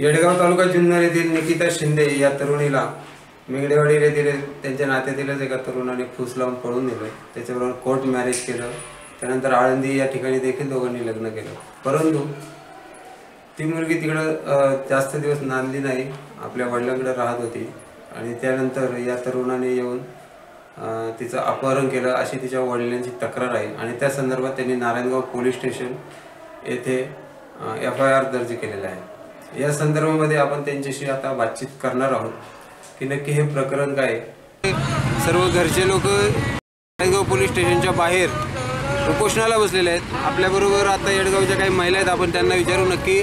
येडगाव तालुका जुन्नर येथील निकिता शिंदे या तरुणीला मेंगडेवाडी येथील त्यांच्या नात्यातीलच एका तरुणाने फूस लावून पळून नेलं. त्याच्याबरोबर कोर्ट मॅरेज केलं. त्यानंतर आळंदी या ठिकाणी देखील दोघांनी लग्न केलं. परंतु ती मुलगी तिकडं जास्त दिवस नांदली नाही. आपल्या वडिलांकडे राहत होती. आणि त्यानंतर या तरुणाने येऊन तिचं अपहरण केलं अशी तिच्या वडिलांची तक्रार आहे. आणि त्या संदर्भात त्यांनी नारायणगाव पोलीस स्टेशन येथे एफ आय आर दर्ज केलेला आहे. या संदर्भामध्ये आपण त्यांच्याशी आता बातचीत करणार आहोत. की नक्की हे प्रकरण काय आहे. सर्व घरचे लोक नारायणगाव पोलीस स्टेशनच्या बाहेर उपोषणाला बसलेले आहेत. आपल्याबरोबर आता येडगावच्या काही महिला आहेत. आपण त्यांना विचारू नक्की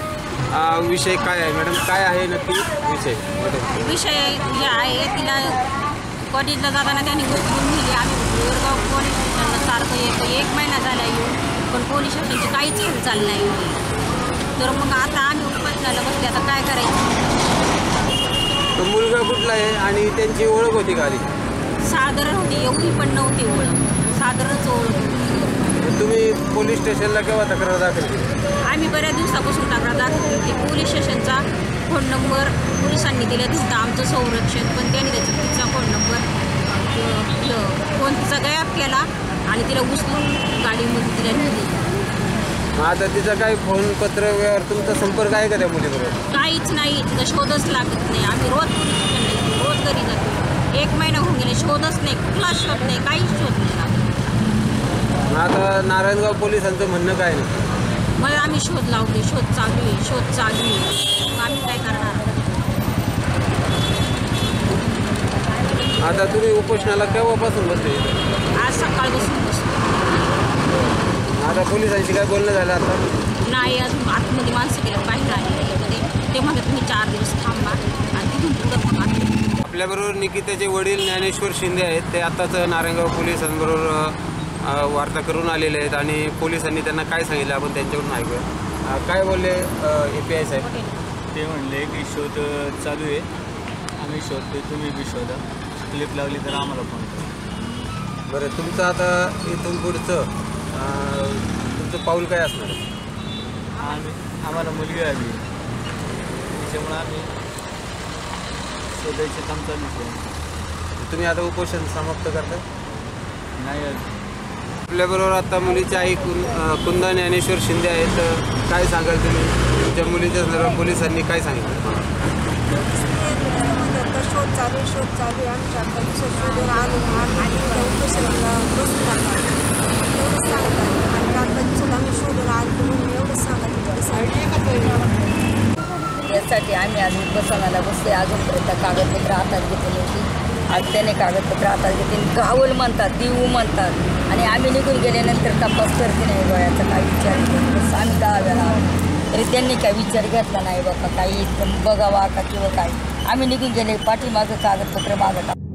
विषय काय आहे? मॅडम काय आहे नक्की विषय. विषय जे आहे तिला कॉलेजला जाताना त्यांनी उचलून नेली आम्ही गोरगाव पोलीस स्टेशनला सारखं येतो एक महिना झाला येऊन पण पोलीस स्टेशनची काहीच हालचाल नाही. तर मग आता आम्ही उपोषणाला बसले. आता काय करायचं? मुलगा कुठला आहे आणि त्यांची ओळख होती का आधी? साधारण होती एवढी पण नव्हती ओळख. साधारणच ओळख होती. तुम्ही पोलीस स्टेशनला केव्हा तक्रार दाखल केली? आम्ही बऱ्याच दिवसापासून तक्रार दाखल होती. पोलीस स्टेशनचा फोन नंबर पोलिसांनी दिला तिथं आमचं संरक्षण पण त्यांनी त्याचा तिचा फोन नंबर फोन तिचा गायब केला आणि तिला उचलून गाडीमध्ये तिला नेली. आता तिचा काही फोन पत्र व्यवहार तुमचा संपर्क आहे का त्या मुलीबरोबर? काहीच नाही. तिचा शोधच लागत नाही. आम्ही रोज पोलीस रोज घरी जातो. एक महिना होऊन गेले शोधच नाही. कुठला शोध नाही. काहीच शोध नाही लागत. आता नारायणगाव पोलिसांचं म्हणणं काय नाही मग आम्ही शोध लावले शोध चालू आहे. शोध चालू आहे. मग आम्ही काय करणार? आता तुम्ही उपोषणाला केव्हापासून बसले इथं? आज सकाळपासून बसतो आता पोलिसांशी काय बोलणं झालं आता? नाही अजून आतमध्ये माणसं गेलं बाहेर आले मध्ये ते म्हणतात तुम्ही चार दिवस थांबा आणि तिथून पुढं मग आम्ही आपल्याबरोबर निकिताचे वडील ज्ञानेश्वर शिंदे आहेत. ते आत्ताच नारायणगाव पोलिसांबरोबर अ, वार्ता करून आलेले आहेत आणि पोलिसांनी त्यांना काय सांगितलं आपण त्यांच्याकडून ऐकूया. अ, काय बोलले ए पी आय साहेब? ते म्हणले की शोध चालू आहे. आम्ही शोधतो तुम्ही बी शोधा. क्लिप लागली तर आम्हाला फोन करा. बरं तुमचं आता इथून पुढचं अ, तुमचं पाऊल काय असणार? आम्ही आम्हाला मुलगी आली त्याच्यामुळं आम्ही शोधायचे काम आहे तुम्ही आता उपोषण समाप्त करता नाही आपल्याबरोबर आता मुलीची आई कुं कुंदा ज्ञानेश्वर शिंदे आहेत. तर काय सांगाल तुम्ही? तुमच्या मुलीच्या संदर्भात पोलिसांनी काय सांगितलं? शोध चालू शोध चालू आमच्या शोधून आलो आणि उपोषणाला बसून आज उपोषणाला बसते अजूनपर्यंत कागदपत्र हातात घेतली होती आज त्याने कागदपत्र हातात घेतली. गावल म्हणतात देऊ म्हणतात. आणि आम्ही निघून गेल्यानंतर तपास करते नाही डोळ्याचा काय विचार नाही. बस आम्ही दहा वेळा तरी त्यांनी काय विचार घेतला नाही बाबा. काही बघावा का किंवा काय. आम्ही निघून गेले. पाठीमागं कागदपत्र मागत